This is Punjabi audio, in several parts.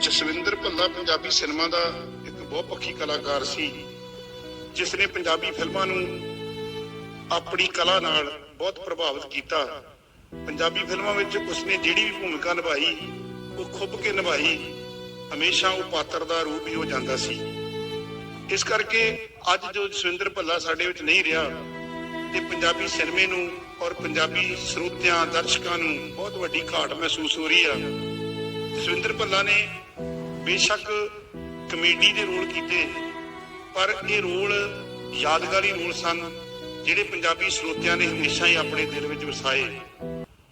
ਜਸਵਿੰਦਰ ਭੱਲਾ ਪੰਜਾਬੀ ਸਿਨੇਮਾ ਦਾ ਇੱਕ ਬਹੁਤ ਪੱਖੀ ਕਲਾਕਾਰ ਸੀ ਜਿਸ ਨੇ ਪੰਜਾਬੀ ਫਿਲਮਾਂ ਨੂੰ ਆਪਣੀ ਕਲਾ ਨਾਲ ਬਹੁਤ ਪ੍ਰਭਾਵਿਤ ਕੀਤਾ। ਪੰਜਾਬੀ ਫਿਲਮਾਂ ਵਿੱਚ ਉਸਨੇ ਜਿਹੜੀ ਵੀ ਭੂਮਿਕਾ ਨਿਭਾਈ, ਉਹ ਖੁੱਬ ਕੇ ਨਿਭਾਈ, ਹਮੇਸ਼ਾ ਉਹ ਪਾਤਰ ਦਾ ਰੂਪ ਹੀ ਹੋ ਜਾਂਦਾ ਸੀ। ਇਸ ਕਰਕੇ ਅੱਜ ਜੋ ਜਸਵਿੰਦਰ ਭੱਲਾ ਸਾਡੇ ਵਿੱਚ ਨਹੀਂ ਰਿਹਾ, ਤੇ ਪੰਜਾਬੀ ਸਿਨੇਮੇ ਨੂੰ ਔਰ ਪੰਜਾਬੀ ਸਰੋਤਿਆਂ, ਦਰਸ਼ਕਾਂ ਨੂੰ ਬਹੁਤ ਵੱਡੀ ਘਾਟ ਮਹਿਸੂਸ ਹੋ ਰਹੀ ਆ। ਜਸਵਿੰਦਰ ਭੱਲਾ ਨੇ ਬੇਸ਼ੱਕ ਕਮੇਡੀ ਦੇ ਰੋਲ ਕੀਤੇ, ਪਰ ਇਹ ਰੋਲ ਯਾਦਗਾਰੀ ਰੋਲ ਸਨ, ਜਿਹੜੇ ਪੰਜਾਬੀ ਸਰੋਤਿਆਂ ਨੇ ਹਮੇਸ਼ਾ ਹੀ ਆਪਣੇ ਦਿਲ ਵਿੱਚ ਵਸਾਏ।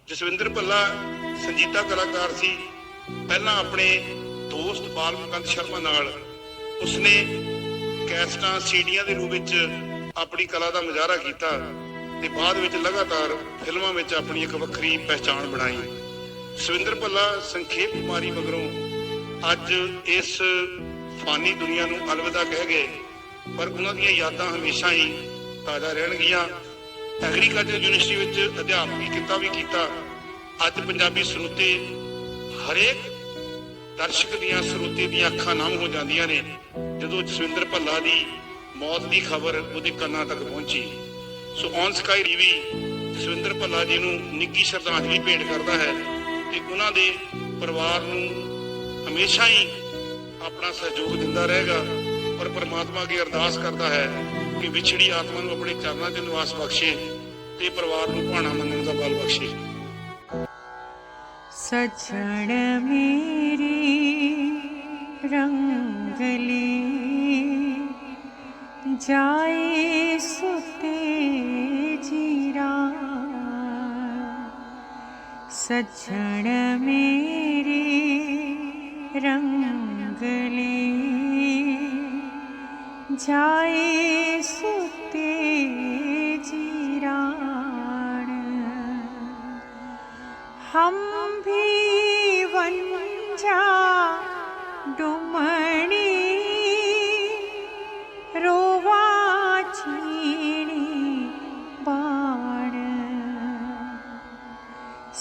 ਜਸਵਿੰਦਰ ਭੱਲਾ ਸੰਜੀਦਾ ਕਲਾਕਾਰ ਸੀ। ਪਹਿਲਾਂ ਆਪਣੇ ਦੋਸਤ ਬਾਲ ਮੁਕੰਦ ਸ਼ਰਮਾ ਨਾਲ ਉਸਨੇ ਕੈਸਟਾਂ ਸੀਡੀਆਂ ਦੇ ਰੂਪ ਵਿੱਚ ਆਪਣੀ ਕਲਾ ਦਾ ਮੁਜ਼ਾਹਰਾ ਕੀਤਾ ਤੇ ਬਾਅਦ ਵਿੱਚ ਲਗਾਤਾਰ ਫਿਲਮਾਂ ਵਿੱਚ ਆਪਣੀ ਇੱਕ ਵੱਖਰੀ ਪਹਿਚਾਣ ਬਣਾਈ। ਸਵਿੰਦਰ ਭੱਲਾ, ਸੰਖੇਪ ਬਿਮਾਰੀ ਮਗਰੋਂ ਅੱਜ ਇਸ ਫਾਨੀ ਦੁਨੀਆ ਨੂੰ ਅਲਵਿਦਾ ਕਹਿ ਗਏ, ਪਰ ਉਹਨਾਂ ਦੀਆਂ ਯਾਦਾਂ ਹਮੇਸ਼ਾ ਹੀ ਤਾਜ਼ਾ ਰਹਿਣਗੀਆਂ। ਐਗਰੀਕਲਚਰ ਯੂਨੀਵਰਸਿਟੀ ਵਿੱਚ ਅਧਿਆਪਕੀ ਕਿੱਤਾ ਵੀ ਕੀਤਾ। ਅੱਜ ਪੰਜਾਬੀ ਸਰੋਤੇ ਹਰੇਕ ਦਰਸ਼ਕ ਦੀਆਂ ਸਰੋਤੇ ਦੀਆਂ ਅੱਖਾਂ ਨਮ ਹੋ ਜਾਂਦੀਆਂ ਨੇ, ਜਦੋਂ ਜਸਵਿੰਦਰ ਭੱਲਾ ਦੀ ਮੌਤ ਦੀ ਖਬਰ ਉਹਦੇ ਕੰਨਾਂ ਤੱਕ ਪਹੁੰਚੀ। So on sky TV Jaswinder Bhalla ji ਨੂੰ ਨਿੱਘੀ ਸ਼ਰਧਾਂਜਲੀ ਭੇਟ ਕਰਦਾ ਹੈ। ਕਿ ਉਹਨਾਂ ਦੇ ਪਰਿਵਾਰ ਨੂੰ ਹਮੇਸ਼ਾ ਹੀ ਆਪਣਾ ਸਹਿਯੋਗ ਦਿੰਦਾ ਰਹੇਗਾ ਔਰ ਪਰਮਾਤਮਾ ਅੱਗੇ ਅਰਦਾਸ ਕਰਦਾ ਹੈ ਕਿ ਵਿਛੜੀ ਆਤਮਾ ਨੂੰ ਆਪਣੇ ਚਰਨਾਂ ਦੇ ਨਿਵਾਸ ਬਖਸ਼ੇ ਤੇ ਪਰਿਵਾਰ ਨੂੰ ਭਾਣਾ ਮੰਨਣ ਦਾ ਬਲ ਬਖਸ਼ੇ। ਸਜਣ ਮੇਰੀ ਸਜਣ ਮੇਰੇ ਰੰਗਲੀ ਜਾਏ ਸੁਤੇ ਜੀਰਾਣ ਹਮ ਵੀ ਵੰਜਾ ਡੁਮਣੀ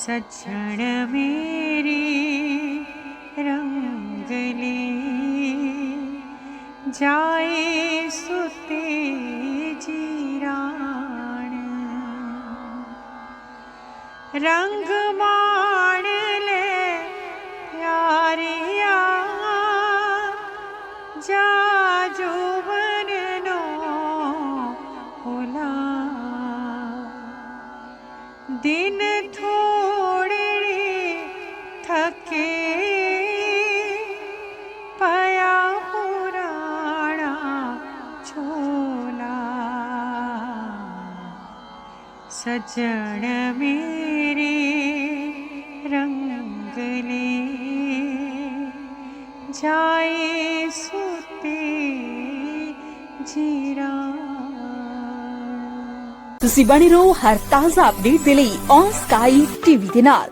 सज्जणीरि रङ्गली जय सुीराण रङ्ग माणल याजोबनो न दिन ਸਜਣ ਮੇਰੇ ਰੰਗਲੇ ਜਾਏ ਸੁਤੇ ਜੀਰਾ। ਤੁਸੀਂ ਬਣੇ ਰਹੋ ਹਰ ਤਾਜ਼ਾ ਅਪਡੇਟ ਦੇ ਲਈ ਔਨ ਸਕਾਈ ਟੀਵੀ ਦੇ ਨਾਲ।